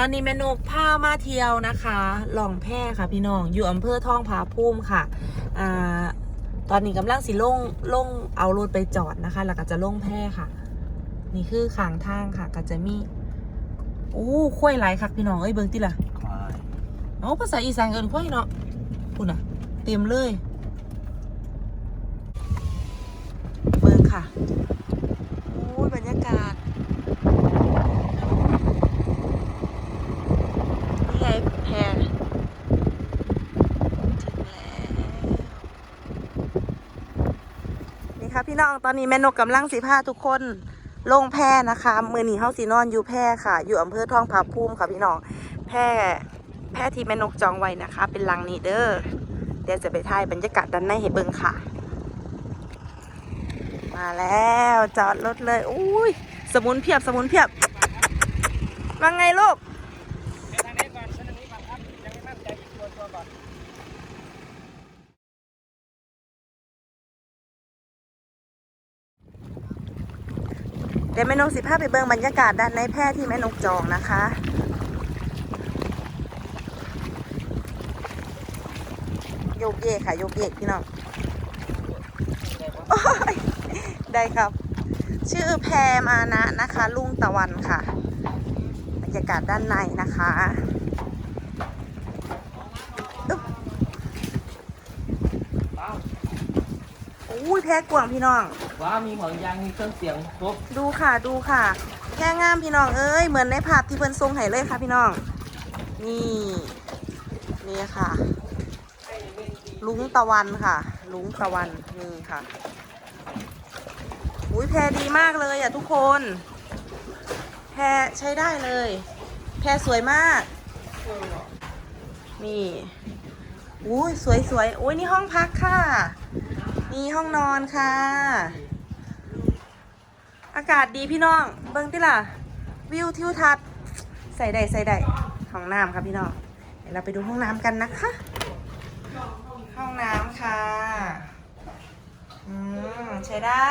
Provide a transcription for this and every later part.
ตอนนี้แม่นกพามาเที่ยวนะคะล่องแพค่ะพี่น้อง อยู่อำเภอท่องผาภูมิค่ะอ่าตอนนี้กำลังสิลงลงเอารถไปจอดนะคะ แล้วก็จะลงแพค่ะ นี่คือขางทางค่ะ ก็จะมีอู้ข้วยหลายคักพี่น้องเอ้ยเบิ่งติล่ะควายเอาภาษาอีสานเอินข้วยเนาะคุณอะ เต็มเลยเบิ่งค่ะโอ้ยบรรยากาศ นี่ไงแพรถึงแล้ว พี่น้องตอนนี้แม่นกกำลังสิพาทุกคนลงแพนะคะ มือหนีเฮาสีนอนอยู่แพค่ะ อยู่อำเภอทองผาภูมิค่ะพี่น้องแพแพที่แม่นกจองไว้นะคะ เป็นลังนี้เด้อเดี๋ยวจะไปถ่ายบรรยากาศด้านในให้เบิ่งค่ะ มาแล้วจอดรถเลยอุ้ยสมุนเพียบสมุนเพียบว่าไงลูกทางนี้ก่อนเส้นนี้ก่อนครับยังไม่มั่นใจตัวตัวก่อน ดี๋ยวแม่นกสิพาไปเบิ่งบรรยากาศด้านในแพร่ที่แม่นกจองนะคะโยกเยกค่ะโยกเยกพี่น้องได้ครับ ชื่อแพรมานะนะคะ ลุงตะวันค่ะ บรรยากาศด้านในนะคะอุ้ยแพรกวางพี่น้อง ว้ามีห่วงยางมีเครื่องเสียงครบดูค่ะดูค่ะแค่งามพี่น้องเอ้ยเหมือนในภาพที่เพิ่นทรงให้เลยค่ะพี่น้อง นี่นี่ค่ะ ลุงตะวันค่ะ ลุงตะวันนี่ค่ะอุ้ยแพรดีมากเลยอะทุกคน แพรใช้ได้เลย แพรสวยมาก นี่อุ้ยสวยสวยอุ้ยนี่ห้องพักค่ะ นี่ห้องนอนค่ะ อากาศดีพี่น้อง เบิ้งติล่ะ วิวทิวทัศน์ใส่ได้ใส่ได้ห้องน้ำครับพี่น้องเดี๋ยวเราไปดูห้องน้ำกันนะคะ ห้องน้ำค่ะ อืมใช้ได้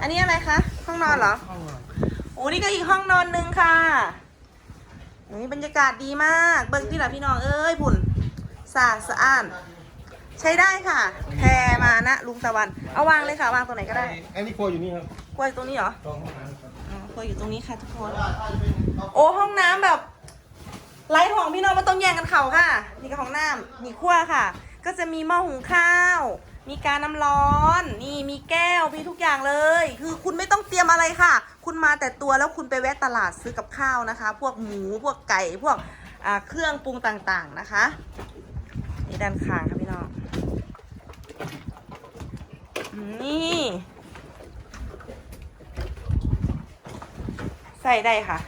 อันนี้อะไรคะ ห้องนอนเหรอห้องนอนโอ้นี่ก็อีกห้องนอนหนึ่งค่ะนี่บรรยากาศดีมาก เบิ้งที่หล่ะพี่น้องเอ้ยผุ่นสะอาดสะอ้าน ใช้ได้ค่ะ แพรมานะลุงตะวัน เอาวางเลยค่ะวางตรงไหนก็ได้อันนี้ครัวอยู่นี่ครับกล้วยตรงนี้เหรอตรงห้องน้ำครับอ๋อครัวอยู่ตรงนี้ค่ะทุกคน โอ้ห้องน้ำแบบไร้ของพี่น้องไม่ต้องแย่งกันเขาค่ะ นี่ก็ห้องน้ำนี่ครัวค่ะ ก็จะมีหม้อหุงข้าว มีการน้ำร้อน นี่มีแก้วมีทุกอย่างเลย คือคุณไม่ต้องเตรียมอะไรค่ะ คุณมาแต่ตัวแล้วคุณไปแวะตลาดซื้อกับข้าวนะคะ พวกหมูพวกไก่พวกอ่าเครื่องปรุงต่างๆนะคะนี่ด้านข้างค่ะพี่ น้องอืมนี่ ใส่ได้ค่ะ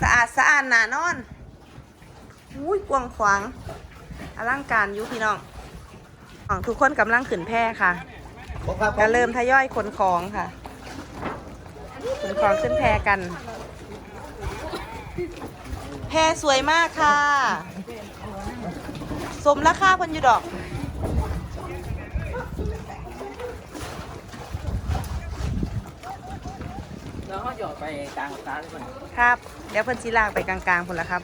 สะอาดสะอาดหนานอนอุ้ยกว้างขวางอลังการอยุพี่น้องอ๋อทุกคนกำลังขึ้นแพร่ค่ะผมครับก็เริ่มทยอยขนของค่ะขนของขึ้นแพร่กัน แพร่สวยมากค่ะ สมราคาเพันอยู่ดอก แล้วเขาหยอด ไปกลางตาเลยมันครับ เดี๋ยวเพิ่นชีลากไปกลางๆพุ่นละครับ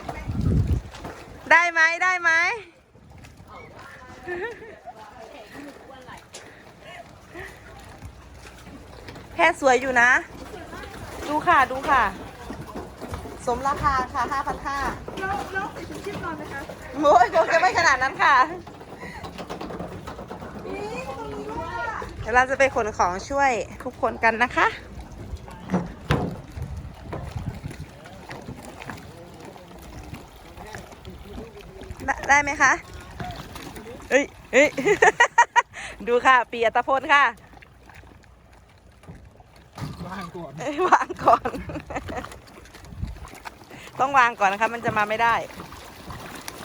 ได้ไหมได้ไหมแพทย์สวยอยู่นะ ดูค่ะดูค่ะ สมราคาค่ะห้าพันห้าแล้วแล้วใส่ชุดชีพนอนไหมคะโอ้ยคงจะไม่ขนาดนั้นค่ะ เดี๋ยวเราจะไปขนของช่วยทุกคนกันนะคะ ได้ได้ไหมคะเอ้ยเอ้ยดูค่ะปีอัตพลค่ะว่างก่อนเอ้ยวางก่อน ต้องวางก่อนนะคะมันจะมาไม่ได้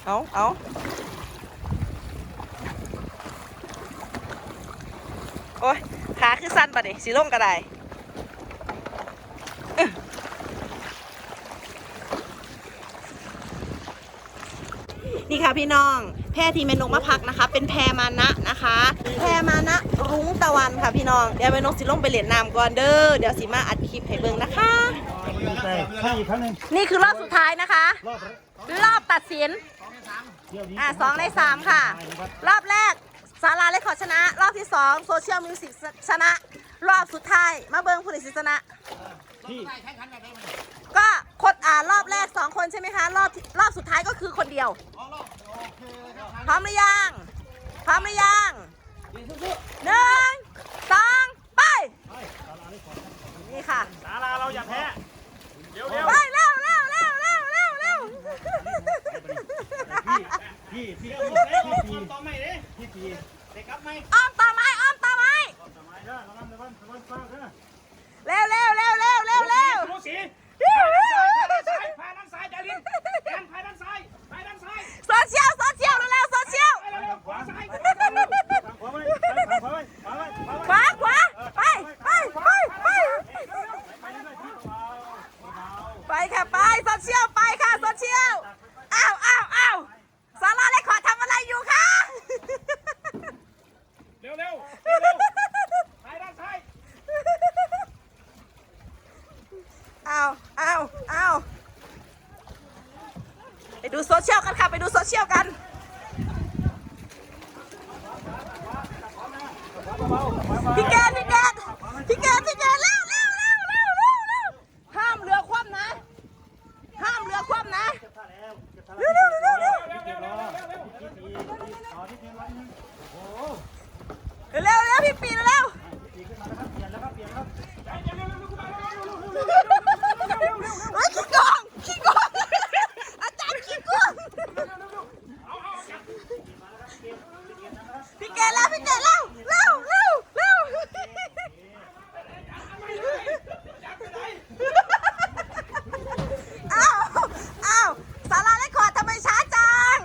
เอาเอาโอ้ยขาคือสั้นปะนี่สีล่งก็ได้ นี่ค่ะพี่น้อง แพรที่แม่นกมาพักนะคะ เป็นแพรมานะนะคะ แพรมานะรุ้งตะวันค่ะพี่น้อง เดี๋ยวแม่นกสิลงไปเหรียญนามก่อนเด้อ เดี๋ยวสิมาอัดคลิปให้เบิ่งนะคะแต่ถ้าอีกครั้งหนึ่งนี่คือรอบสุดท้ายนะคะ รอบรอบตัดสิน เที่ยวนี้อะสองในสามค่ะ รอบแรกสาราเลคคอร์ดชนะ รอบที่สองโซเชียลมิวสิกชนะ รอบสุดท้าย มาเบิงผู้ตัดสินชนะ ที่ก็คนอ่ารอบแรกสองคนใช่ไหมคะ รอบที่รอบสุดท้ายก็คือคนเดียว ร้อมหรือยัง พร้อมหรือยังหนึ่งสองไป นี่ค่ะ ศาลาเราอย่าแพ้ เดี๋ยวเดี๋ยวไปเร็วเร็วเร็วเร็วเร็วเร็วพี่พี่พี่พี่ต่อไม่เด้พี่พี่เด็กครับไหมอ้อมต่อไม้อ้อมต่อไม้ ต่อไม่เด้อระวังระวังระวังฟังเด้อ เร็วเร็วเร็วเร็วเร็วเร็ว ดูสีพายด้านซ้ายจารินแอนพายด้านซ้ายพายด้านซ้าย โซเชียลโซเชียลเร็วๆโซเชียล ไปเร็วขวาซ้าย ฟังขวาไว้ฟังขวาไว้ขวาไว้ขวาไว้ ขวาขวาไปไปไปไป ไปค่ะไปโซเชียลไปค่ะโซเชียลอ้าวอ้าวอ้าวสาราเลคคอร์ดทำอะไรอยู่คะเร็วเร็วเร็วพายด้านซ้ายอ้าวอ้าวอ้าวไปดูโซเชียลกันค่ะไปดูโซเชียลกันพี่แกนพี่แกนพี่แกนพี่แกนเร็วเร็วเร็วเร็วเร็วเร็วห้ามเรือคว่ำนะ ห้ามเรือคว่ำนะ เร็วเร็วเร็วเร็ว เก็บรอพี่พี่ต่อที่เพียงวันนึงโอ้ เร็วเร็วพี่ปีนเร็ว พี่ขึ้นมาแล้วครับเปลี่ยนแล้วครับเปลี่ยนแล้ว เฮ้ยขี้โกงขี้โกงอาจารย์ขี้โกงพี่แกนแล้วพี่แกนแล้วเร็วเร็วเร็วอ้าวอ้าวสาราเลคคอร์ดทำไมช้าจัง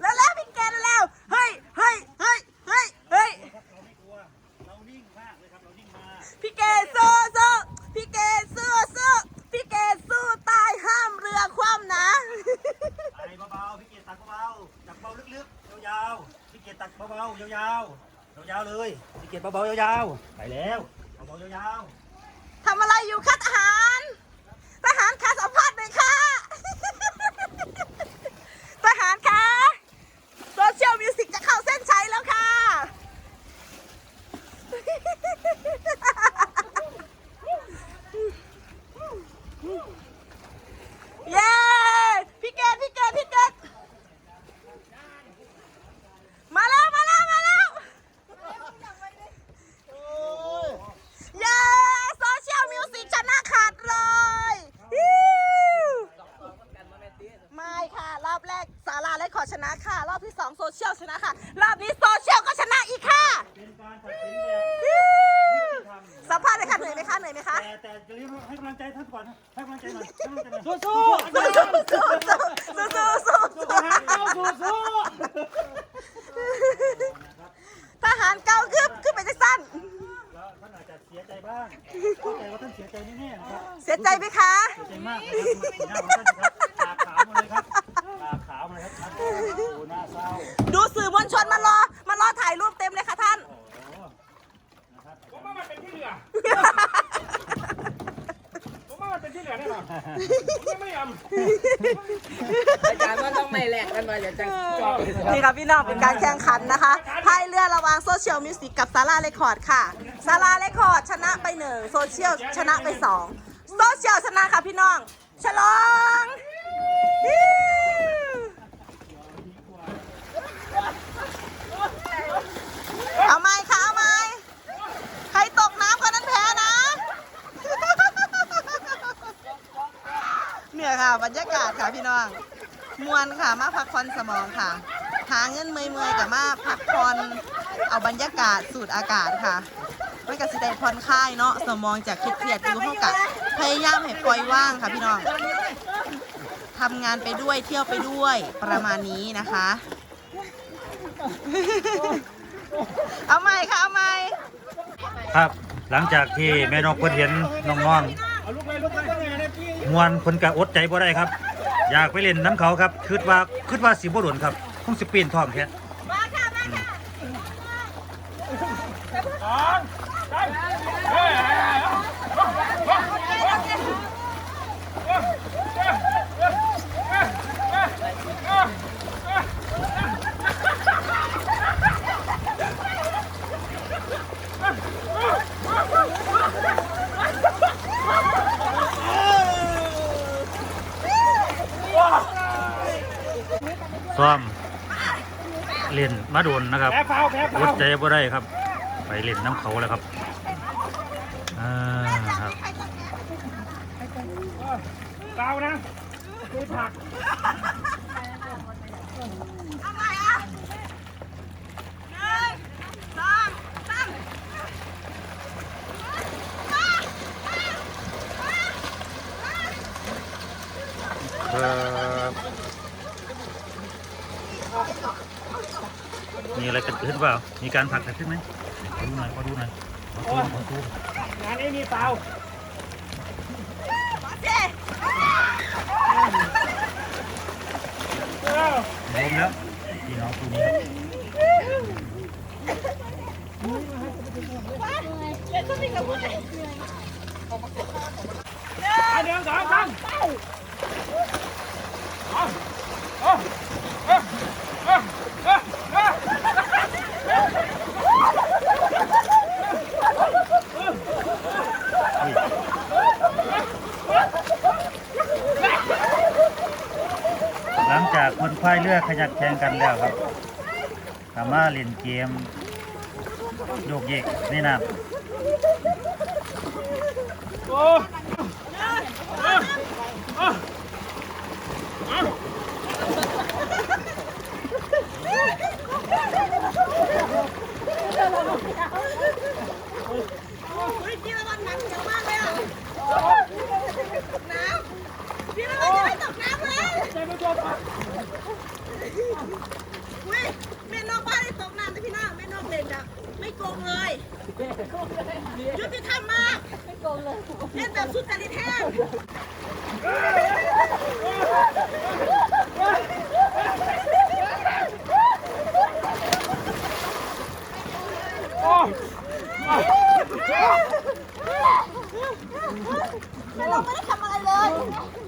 แล้วแล้วพี่แกนแล้วเฮ้ยเฮ้ยเฮ้ยเฮ้ยเฮ้ย เราไม่กลัวเรานิ่งมากเลยครับเรานิ่งมาก พี่เกดสู้สู้พี่เกดสู้สู้พี่เกดสู้ตายห้ามเรือคว่ำนะ ไอ้เบาๆพี่เกียรตักเบาๆจับเบาลึกๆยาวๆพี่ เกียรตักเบาๆยาวๆยาวๆเลยพี่เกียรเบาๆยาวๆไปแล้วเบาๆยาวทำอะไรอยู่คะทหาร ทหารคะสัมภาษณ์หน่อยค่ะ ทหารคะโซเชียลมิวสิกจะเข้าเส้นชัยแล้วค่ะ เย้ พี่เกดพี่เกดพี่เกดมาแล้ว มาแล้ว มาแล้ว เย้โซเชียลมิวสิกชนะขาดเลยฮิ้วไม่ค่ะ รอบแรกสาราและขอชนะค่ะ รอบที่สองโซเชียลชนะค่ะ รอบนี้โซเชียลก็ชนะอีกค่ะ ๆเป็นการตัดสินแบบ ฮิ้วสัมภาษณ์เลยค่ะเหนื่อยไหมคะเหนื่อยไหมคะ แต่แต่จะรีบให้กำลังใจท่านก่อนนะให้กำลังใจหน่อยให้กำลังใจหน่อย สู้ สู้สู้สู้สู้สู้สู้ ทหารเก้าสู้สู้ ทหารเก่าขึ้นขึ้นไปจะสั้น แล้วท่านอาจจะเสียใจบ้างเข้าใจว่าท่านเสียใจแน่ๆนะครับ เสียใจไหมคะ เสียใจมากนะครับ สีหน้าของท่านครับตาขาวมาเลยครับตาขาวมาเลยครับโอ้โหน่าเศร้าดูสื่อมวลชนมารอมารอถ่ายรูปเต็มเลยค่ะท่าน โอ้โหนะครับผมว่ามันเป็นที่เหลือผมว่ามันเป็นที่เหลือแน่นอนผมไม่ยอมอาจารย์ว่าต้องไม่แหลกกันมาเดี๋ยวจะจอบนี่ค่ะพี่น้องเป็นการแข่งขันนะคะพายเรือระหวางโซเชียลมิวสิกกับซาร่าเรคคอร์ดค่ะซาร่าเรคคอร์ดชนะไปหนึ่งโซเชียลชนะไปสองโซเชียลชนะค่ะพี่น้อง ฉลองเอาไหมค่ะเอาไหมใครตกน้ำคนนั้นแพ้นะ เหนี่อยค่ะ บรรยากาศค่ะพี่น้อง มวนค่ะมาพักผ่อนสมองค่ะ หาเงินเมื่อยๆกับมาพักผ่อนเอาบรรยากาศสูดอากาศค่ะไม่กับสิได้ผ่อนคลายเนาะสมองจากเครียดๆอยู่เท่ากับ พยายามให้ปล่อยว่างค่ะพี่น้องทำงานไปด้วยเที่ยวไปด้วยประมาณนี้นะคะ เอาใหม่ค่ะเอาใหม่ครับหลังจากที่แม่นกเพิ่นเห็นน้องน้องไงเนี่ยพี่ๆมวนเพิ่นก็อดใจบ่ได้ครับ อยากไปเล่นน้ำเขาครับคิดว่าคิดว่าสิบ่โดนครับคงสิปีนท้องแค่ มาค่ะมาค่ะ สองสามเฮ้ย ซ้อม เล่นมาโดนนะครับแพ้เฝ้าแพ้อเฝ้าดใจบ่ได้ครับ ไปเล่นน้ำเขาแล้วครับอ่าครับเฝ้านะคือผัก เอาใหม่อะหนึ่งสองสาม ครับมีอะไรเกิดขึ้นเปล่า มีการผลักเกิดขึ้นไหมขอดูหน่อยขอดูหน่อยขอดูขอดูงานนี้มีเฝ้ามาสิเออล้มแล้วพี่น้องคู่นี้ครับเล่นสติกับมืออันหนึ่งสองสามเอาเอาเอาเอาเอาเอา หลัง จากคนพายเรือกขยักแข่งกันแล้วครับสามารถเล่นเกมโยกเยกในน้ำโอ้น้ำเยอะมากเลยอะตกน้ำพี่ละวันจะไม่ตกน้ำ เลยใจไม่ตัวปะเว้ยแม่นอกบ้านได้ตกน้ำแต่พี่น้องแม่นอกเล่นอะไม่โกงเลยยุติธรรมมากไม่โกงเลยเล่นแบบสุดจริตแท้แม่นอกไม่ได้ทำอะไรเลย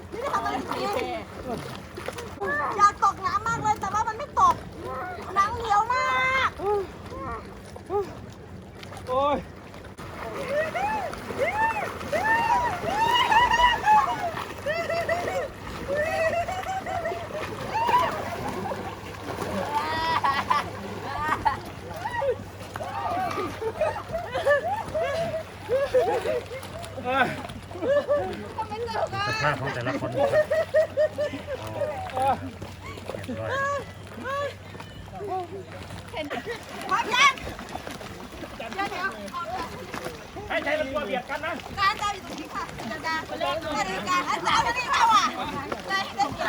ไม่ได้ทำอะไรจริง อยากตกน้ำมากเลยแต่ว่ามันไม่ตกน้ำเหนียวมากโอ้ยเอ้ย สภาพของแต่ละคนนะครับโอ้เรียบร้อยพร้อมยังให้ใช้ลำตัวเบียดกันนะการเจ้าอยู่ตรงนี้ค่ะจะดาเล่นนาฬิกาอาจารย์นาฬิกาว่ะได้ได้เกี